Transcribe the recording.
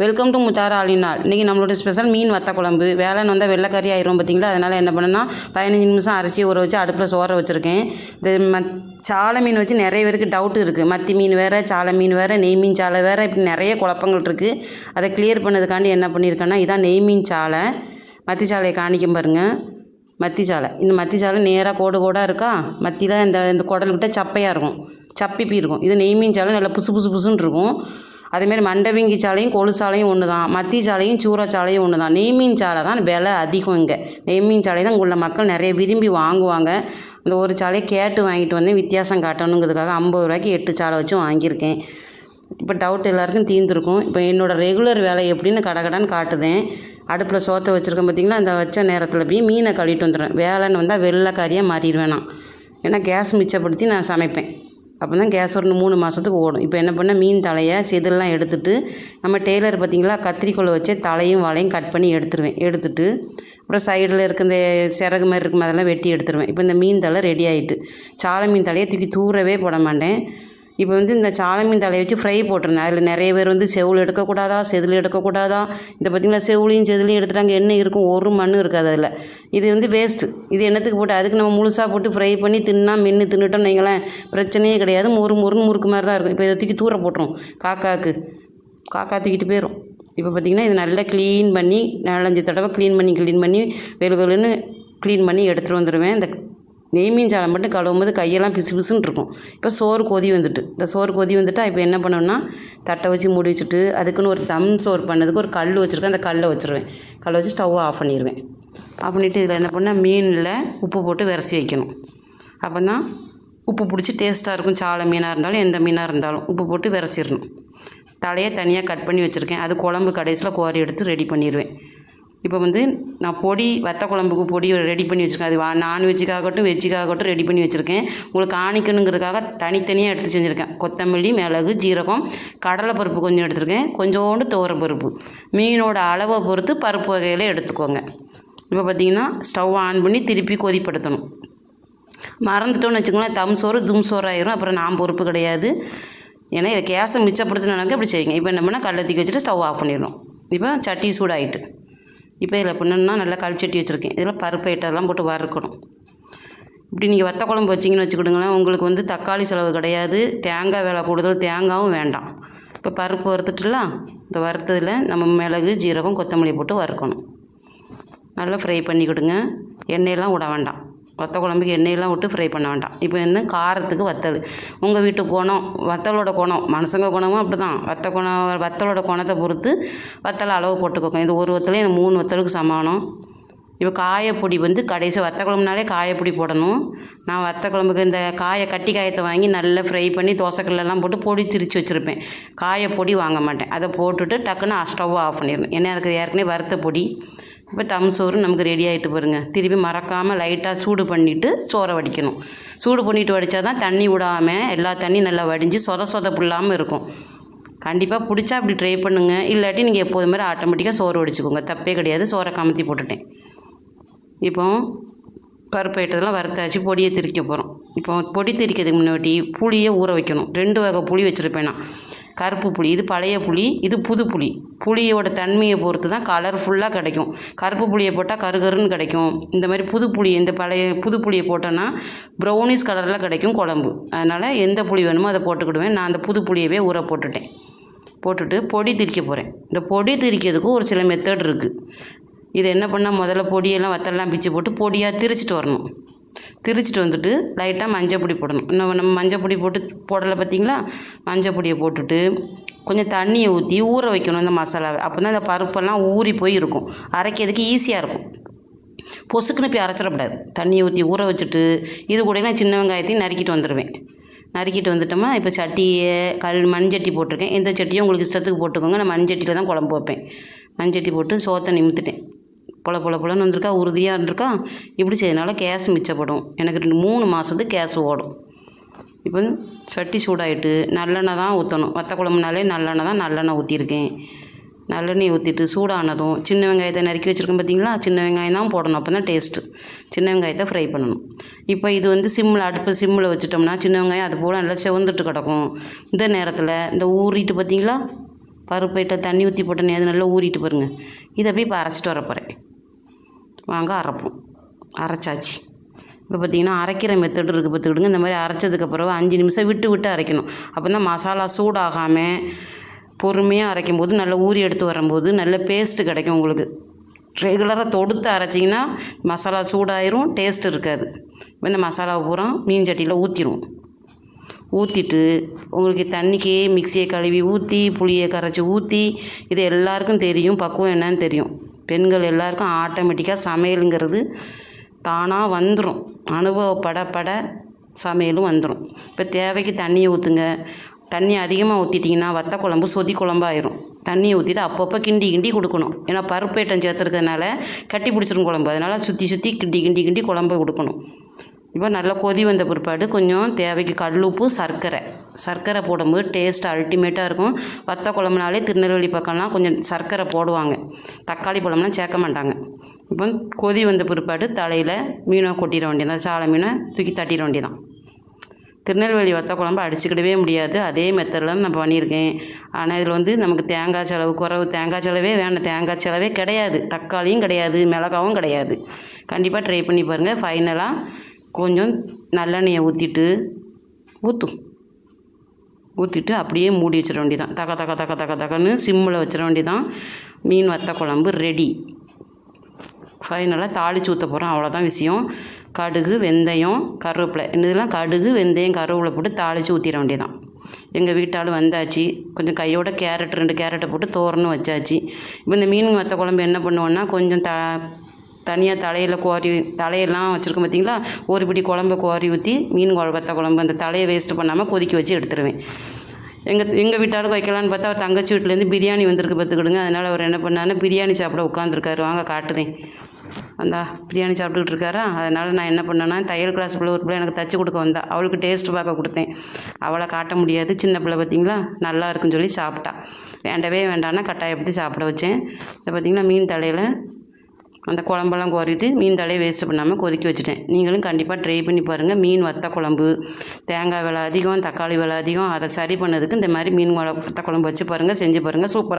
Welcome to முத்தார ஆளினால் இன்றைக்கி நம்மளோட special மீன் வத்த குழம்பு. வேலைன்னு வந்தால் வெள்ளைக்கறி ஆயிரும் பார்த்தீங்களா அதனால் என்ன பண்ணேன்னா பதினஞ்சு நிமிஷம் அரிசி ஊற வச்சு அடுப்பில் சோற வச்சுருக்கேன். இது ம சாலை மீன் வச்சு நிறைய பேருக்கு டவுட் இருக்குது மத்தி மீன் வேறு சாலை மீன் வேறு நெய் மீன் சாலை வேறு இப்படி நிறைய குழப்பங்கள் இருக்குது அதை கிளியர் பண்ணதுக்காண்டி என்ன பண்ணியிருக்கேன்னா இதான் நெய் மீன் சாலை. மத்தி சாலையை காணிக்கும் பாருங்கள் மத்தி சாலை. இந்த மத்தி சாலை நேராக கோடு கோடாக இருக்கா? மத்தியில் இந்த இந்த குடல்கிட்ட சப்பையாக இருக்கும். சப்பிப்பி இருக்கும். இது நெய் மீன் சாலை நல்லா புசு புசு புசுன்னு இருக்கும். அதேமாரி மண்டபிங்கி சாலையும் கொழு சாலையும் ஒன்று தான் மத்தி சாலையும் சூறா சாலையும் ஒன்று தான் நெய்மீன் சாலை தான் விலை அதிகம் இங்கே. நெய்மீன் சாலை தான் உள்ள மக்கள் நிறைய விரும்பி வாங்குவாங்க. இந்த ஒரு சாலையை கேட்டு வாங்கிட்டு வந்தேன் வித்தியாசம் காட்டணுங்கிறதுக்காக ஐம்பது ரூபாய்க்கு எட்டு சாலை வச்சு வாங்கியிருக்கேன். இப்போ டவுட் எல்லாருக்கும் தீர்ந்துருக்கும். இப்போ என்னோடய ரெகுலர் வேலை எப்படின்னு கடகடான்னு காட்டுதேன். அடுப்பில் சோத்தை வச்சுருக்கேன் பார்த்தீங்களா அந்த வச்ச நேரத்தில் போய் மீனை கழுவிட்டு வந்துடுவேன் வேலைன்னு வந்தால் வெள்ளைக்காரியாக மாறிடுவேன் நான். ஏன்னா கேஸ் மிச்சப்படுத்தி நான் சமைப்பேன். அப்போ தான் கேஸ் ஒரு மூணு மாதத்துக்கு ஓடும். இப்போ என்ன பண்ண மீன் தலையை செதிலெலாம் எடுத்துட்டு நம்ம டெய்லர் பார்த்திங்களா கத்திரிக்கொள்ள வச்சு தலையும் வாழையும் கட் பண்ணி எடுத்துருவேன். எடுத்துட்டு அப்புறம் சைடில் இருக்க இந்த சிறகு மாதிரி இருக்கும் அதெல்லாம் வெட்டி எடுத்துருவேன். இப்போ இந்த மீன் தலை ரெடி ஆகிட்டு சாலை மீன் தலையை தூக்கி தூரவே போட மாட்டேன். இப்போ வந்து இந்த சாலை மீன் தலையை வச்சு ஃப்ரை போட்டிருந்தேன். அதில் நிறைய பேர் வந்து செவில் எடுக்கக்கூடாதா செதில் எடுக்கக்கூடாதா? இந்த பார்த்திங்களா? செவுளையும் செதிலையும் எடுத்துட்டாங்க. எண்ணெய் இருக்கும். ஒரு மண் இருக்காது அதில். இது வந்து வேஸ்ட்டு இது என்னத்துக்கு போட்டு அதுக்கு நம்ம முழுசாக போட்டு ஃப்ரை பண்ணி தின்னா மென்று தின்னுட்டோம்னு வைங்களேன் பிரச்சனையே கிடையாது. மொறு மொறுன்னு முறுக்கு மாதிரி தான் இருக்கும். இப்போ இதை தூக்கி தூர போட்டுரும். காக்காக்கு காக்கா தூக்கிட்டு போயிடும் இப்போ பார்த்திங்கன்னா இது நல்லா க்ளீன் பண்ணி நாலஞ்சு தடவை க்ளீன் பண்ணி க்ளீன் பண்ணி வெளு வெளுன்னு க்ளீன் பண்ணி எடுத்துகிட்டு வந்துடுவேன். இந்த நெய் மீன் சாலை மட்டும் கழுவும் போது கையெல்லாம் பிசு பிசுன்னு இருக்கும். இப்போ சோறு கொதி வந்துட்டு. இந்த சோறு கொதி வந்துட்டா இப்போ என்ன பண்ணணும்னா தட்டை வச்சு மூடி வச்சுட்டு அதுக்குன்னு ஒரு தம் சோறு பண்ணதுக்கு ஒரு கல் வச்சுருக்கேன். அந்த கல்லை வச்சுருவேன். கல்லை வச்சு ஸ்டவ்வை ஆஃப் பண்ணிடுவேன். ஆஃப் பண்ணிவிட்டு இதில் என்ன பண்ணால் மீனில் உப்பு போட்டு விரசி வைக்கணும். அப்போ தான் உப்பு பிடிச்சி டேஸ்ட்டாக இருக்கும். சாலை மீனாக இருந்தாலும் எந்த மீனாக இருந்தாலும் உப்பு போட்டு விரசிடணும். தலையை தனியாக கட் பண்ணி வச்சுருக்கேன். அது குழம்பு கடைசியில் கோரி எடுத்து ரெடி பண்ணிடுவேன். இப்போ வந்து நான் பொடி வத்த குழம்புக்கு பொடி ரெடி பண்ணி வச்சுருக்கேன். அது வா நான்வெஜ்ஜுக்காகட்டும் வெஜ்ஜுக்காகட்டும் ரெடி பண்ணி வச்சுருக்கேன். உங்களுக்கு காணிக்கணுங்கிறதுக்காக தனித்தனியாக எடுத்து செஞ்சுருக்கேன். கொத்தமல்லி மிளகு ஜீரகம் கடலைப்பருப்பு கொஞ்சம் எடுத்துருக்கேன். கொஞ்சோண்டு துவரப்பருப்பு மீனோட அளவை பொறுத்து பருப்பு வகையில் எடுத்துக்கோங்க. இப்போ பார்த்தீங்கன்னா ஸ்டவ் ஆன் பண்ணி திருப்பி கொதிப்படுத்தணும். மறந்துட்டோன்னு வச்சுக்கோங்களேன் தம் சோறு தும் சோறு ஆயிரும். அப்புறம் நான் பொறுப்பு கிடையாது. ஏன்னா இதை கேஸை மிச்சப்படுத்தினாக்க இப்படி செய்யுங்க. இப்போ என்ன பண்ணால் கல்லை தூக்கி வச்சுட்டு ஸ்டவ் ஆஃப் பண்ணிடணும். இப்போ சட்டி சூடாயிட்டு. இப்போ இதில் பண்ணணும்னா நல்லா களிச்சட்டி வச்சுருக்கேன். இதில் பருப்பு ஐட்டம்லாம் போட்டு வறுக்கணும் இப்படி நீங்கள் வத்த குழம்பு வச்சிங்கன்னு வச்சுக்கிடுங்களேன் உங்களுக்கு வந்து தக்காளி செலவு கிடையாது. தேங்காய் விலை கூடுதல் தேங்காயும் வேண்டாம். இப்போ பருப்பு வறுத்துட்டுலாம் இந்த வறுத்ததில் நம்ம மிளகு ஜீரகம் கொத்தமல்லி போட்டு வறுக்கணும். நல்லா ஃப்ரை பண்ணிக்கிடுங்க. எண்ணெயெல்லாம் விட வேண்டாம். வத்த குழம்புக்கு எண்ணெயெல்லாம் விட்டு ஃப்ரை பண்ண வேண்டாம். இப்போ என்ன? காரத்துக்கு வத்தல். உங்கள் வீட்டு குணம் வத்தலோட குணம் மனுஷங்க குணமும் அப்படி தான் வத்த குணம் வத்தலோட குணத்தை பொறுத்து வத்தலை அளவு போட்டுக்கோங்க. இது ஒரு வத்தலையும் எனக்கு மூணு வத்தலுக்கு சமானம். இப்போ காயப்பொடி வந்து கடைசி வத்த குழம்புனாலே காயப்பொடி போடணும். நான் வத்த குழம்புக்கு இந்த காயை கட்டி காயத்தை வாங்கி நல்லா ஃப்ரை பண்ணி தோசைக்கல்லாம் போட்டு பொடி திரித்து வச்சுருப்பேன். காயப்பொடி வாங்க மாட்டேன். அதை போட்டுட்டு டக்குன்னு ஸ்டவ் ஆஃப் பண்ணிடணும். ஏன்னா அதுக்கு ஏற்கனவே வறுத்த பொடி. இப்போ தம் சோறு நமக்கு ரெடி ஆகிட்டு பாருங்க. திருப்பி மறக்காமல் லைட்டாக சூடு பண்ணிவிட்டு சோறை வடிக்கணும். சூடு பண்ணிவிட்டு வடித்தா தான் தண்ணி விடாமல் எல்லா தண்ணியும் நல்லா வடிஞ்சு சொத சொதப்பு இல்லாமல் இருக்கும். கண்டிப்பாக பிடிச்சா அப்படி ட்ரை பண்ணுங்கள் இல்லாட்டி நீங்கள் எப்போது மாதிரி ஆட்டோமேட்டிக்காக சோறு வடிச்சுக்கோங்க. தப்பே கிடையாது. சோறை கமத்தி போட்டுட்டேன். இப்போ பருப்பு ஐட்டத்தெல்லாம் வறுத்தாச்சு. பொடியை திரிக்க போகிறோம் இப்போ பொடி திரிக்கிறதுக்கு முன்னாடி புளியை ஊற வைக்கணும். ரெண்டு வகை புளி வச்சுருப்பேன் நான். கருப்பு புளி இது பழைய புளி இது புது புளி. புளியோட தன்மையை பொறுத்து தான் கலர்ஃபுல்லாக கிடைக்கும். கருப்பு புளியை போட்டால் கருகருன்னு கிடைக்கும். இந்த மாதிரி புது புளி இந்த பழைய புது புளியை போட்டோன்னா ப்ரௌனிஷ் கலரில் கிடைக்கும் குழம்பு. அதனால் எந்த புளி வேணுமோ அதை போட்டுக்கிடுவேன். நான் அந்த புது புளியவே ஊற போட்டுட்டேன். போட்டுட்டு பொடி திரிக்க போகிறேன் இந்த பொடி திரிக்கிறதுக்கு ஒரு சில மெத்தட் இருக்குது இது என்ன பண்ணால் முதல்ல பொடியெல்லாம் வத்தல்லாம் பிச்சு போட்டு பொடியாக திரிச்சிட்டு வரணும். திரிச்சிட்டு வந்துட்டு லைட்டாக மஞ்சள் பொடி போடணும். இன்னும் நம்ம மஞ்சள் பொடி போட்டு போடலை பார்த்தீங்களா? மஞ்சள் பொடியை போட்டுட்டு கொஞ்சம் தண்ணியை ஊற்றி ஊற வைக்கணும் இந்த மசாலாவை. அப்போ தான் இந்த பருப்பெல்லாம் ஊறி போய் இருக்கும். அரைக்கிறதுக்கு ஈஸியாக இருக்கும். பொசுக்குன்னு போய் அரைச்சிடக்கூடாது. தண்ணியை ஊற்றி ஊற வச்சுட்டு இது கூட நான் சின்ன வெங்காயத்தையும் நறுக்கிட்டு வந்துடுவேன் நறுக்கிட்டு வந்துட்டோமா இப்போ சட்டியை கல் மண்சட்டி போட்டிருக்கேன். எந்த சட்டியும் உங்களுக்கு இஷ்டத்துக்கு போட்டுக்கோங்க. நான் மண்சட்டியில் தான் குழம்பு வைப்பேன். மண்சட்டி போட்டு சோத்தை நிமித்துட்டேன். பொல பொல பொலன்னு வந்திருக்கா உறுதியாக இருந்திருக்கா? இப்படி செய்யறதுனால கேஸ் மிச்சப்படும். எனக்கு ரெண்டு மூணு மாதத்துக்கு கேஸ் ஓடும். இப்போ சட்டி சூடாயிட்டு நல்லெண்ணெய் தான் ஊற்றணும் வத்த குழம்புனாலே நல்லெண்ணெய் தான் நல்லெண்ணெய் ஊற்றிருக்கேன் நல்லெண்ணெய் ஊற்றிட்டு சூடானதும் சின்ன வெங்காயத்தை நறுக்கி வச்சுருக்கேன் பார்த்தீங்களா சின்ன வெங்காயம் தான் போடணும். அப்போ தான் டேஸ்ட்டு சின்ன வெங்காயத்தை ஃப்ரை பண்ணணும். இப்போ இது வந்து சிம்மில் அடுப்பு சிம்மில் வச்சுட்டோம்னா சின்ன வெங்காயம் அது போல் நல்லா செவந்துட்டு கிடக்கும். இந்த நேரத்தில் இந்த ஊறிட்டு பார்த்தீங்களா பருப்பைட்ட தண்ணி ஊற்றி போட்டேனே அது நல்லா ஊறிட்டு பாருங்கள் இதை போய் இப்போ அரைச்சிட்டு வரப்போகிறேன் வாங்க அரைப்போம். அரைச்சாச்சு. இப்போ பார்த்தீங்கன்னா அரைக்கிற மெத்தட் இருக்குது பார்த்துக்கிடுங்க இந்த மாதிரி அரைச்சதுக்கு பிறகு அஞ்சு நிமிஷம் விட்டு விட்டு அரைக்கணும். அப்போ தான் மசாலா சூடாகாமல் பொறுமையாக அரைக்கும் போது நல்லா ஊறி எடுத்து வரும்போது நல்ல பேஸ்ட்டு கிடைக்கும் உங்களுக்கு. ரெகுலராக தொடுத்து அரைச்சிங்கன்னா மசாலா சூடாயிரும் டேஸ்ட் இருக்காது. இப்போ இந்த மசாலாவை பூரா மீன் சட்டியில் ஊற்றிடுவோம் ஊற்றிட்டு உங்களுக்கு தண்ணிக்கு மிக்சியை கழுவி ஊற்றி புளியை கரைச்சி ஊற்றி இது எல்லாருக்கும் தெரியும் பக்குவம் என்னன்னு தெரியும். பெண்கள் எல்லாருக்கும் ஆட்டோமேட்டிக்காக சமையலுங்கிறது தானாக வந்துடும் அனுபவப்பட பட சமையலும் வந்துடும் இப்போ தேவைக்கு தண்ணியை ஊற்றுங்க தண்ணி அதிகமாக ஊற்றிட்டிங்கன்னா வத்த குழம்பு சொதி குழம்பாயிரும். தண்ணியை ஊற்றிட்டு அப்பப்போ கிண்டி கிண்டி கொடுக்கணும். ஏன்னா பருப்பேட்டம் சேர்த்துருக்கறனால கட்டி பிடிச்சிரும் குழம்பு. அதனால் சுற்றி சுற்றி கிண்டி கிண்டி கிண்டி குழம்பு கொடுக்கணும். இப்போ நல்லா கொதி வந்த பிற்பாடு கொஞ்சம் தேவைக்கு கல்லுப்பு சர்க்கரை. சர்க்கரை போடும்போது டேஸ்ட் அல்டிமேட்டாக இருக்கும். வத்த குழம்புனாலே திருநெல்வேலி பக்கம்லாம் கொஞ்சம் சர்க்கரை போடுவாங்க. தக்காளி பழம்லாம் சேர்க்க மாட்டாங்க. இப்போ கொதி வந்த பிற்பாடு தலையில் மீனை கொட்டிட வேண்டியதான் சாலை மீனை தூக்கி தட்டிட வேண்டியதான் திருநெல்வேலி வத்த குழம்பு அடிச்சுக்கிடவே முடியாது. அதே மெத்தடில் தான் நான் பண்ணியிருக்கேன். ஆனால் இதில் வந்து நமக்கு தேங்காய் செலவு குறவு தேங்காய் செலவே வேண்டாம். தேங்காய் செலவே கிடையாது. தக்காளியும் கிடையாது. மிளகாவும் கிடையாது. கண்டிப்பாக ட்ரை பண்ணி பாருங்கள் ஃபைனலாக கொஞ்சம் நல்லெண்ணெயை ஊற்றிட்டு ஊற்றும் ஊற்றிட்டு அப்படியே மூடி வச்சிட வேண்டியதான் தக்க தக்க தக்க தக்க தக்கன்னு சிம்மில் வச்சிட வேண்டியதான் மீன் வத்த குழம்பு ரெடி ஃபைனலாக தாளிச்சு ஊற்ற போகிறோம் அவ்வளோதான் விஷயம். கடுகு வெந்தயம் கருவேப்பிலை. இதெல்லாம் கடுகு வெந்தயம் கருவேப்பிலை போட்டு தாளித்து ஊற்றிட வேண்டியதான் எங்கள் வீட்டாலும் வந்தாச்சு. கொஞ்சம் கையோட கேரட் ரெண்டு கேரட்டை போட்டு தோரணும் வச்சாச்சு. இப்போ இந்த மீன் வத்த குழம்பு என்ன பண்ணுவோன்னா கொஞ்சம் த தனியாக தலையில் கோரி தலையெல்லாம் வச்சுருக்கோம் பார்த்தீங்களா ஒரு பிடி குழம்பு கோரி ஊற்றி மீன் குழம்பு வத்த குழம்பு அந்த தலையை வேஸ்ட்டு பண்ணாமல் கொதிக்க வச்சு எடுத்துருவேன். எங்கள் எங்கள் வீட்டாருக்கு வைக்கலான்னு பார்த்தா அவர் தங்கச்சி வீட்டிலேருந்து பிரியாணி வந்திருக்கு பார்த்துக்கிடுங்க. அதனால் அவர் என்ன பண்ணாருன்னா பிரியாணி சாப்பிட உட்காந்துருக்காரு வாங்க காட்டுதேன். அந்த பிரியாணி சாப்பிட்டுக்கிட்டு இருக்காரா? அதனால் நான் என்ன பண்ணேன்னா தையல் கிளாஸ் பிள்ளை ஒரு பிள்ளை எனக்கு தச்சு கொடுக்க வந்தா அவளுக்கு டேஸ்ட் பார்க்க கொடுத்தேன். அவளை காட்ட முடியாது. சின்ன பிள்ளை பார்த்தீங்களா? நல்லா இருக்குன்னு சொல்லி சாப்பிட்டா. வேண்டவே வேண்டாம்னா கட்டாயப்படுத்தி சாப்பிட வச்சேன். இப்போ பார்த்தீங்கன்னா மீன் தலையில் அந்த குழம்பெல்லாம் குறைத்து மீன் தலையை வேஸ்ட் பண்ணாமல் கொதிக்க வச்சுட்டேன். நீங்களும் கண்டிப்பாக ட்ரை பண்ணி பாருங்கள் மீன் வத்த குழம்பு தேங்காய் விலை அதிகம் தக்காளி விலை அதிகம் அதை சரி பண்ணதுக்கு இந்த மாதிரி மீன் வள வத்த குழம்பு வச்சு பாருங்கள் செஞ்சு பாருங்கள் சூப்பர்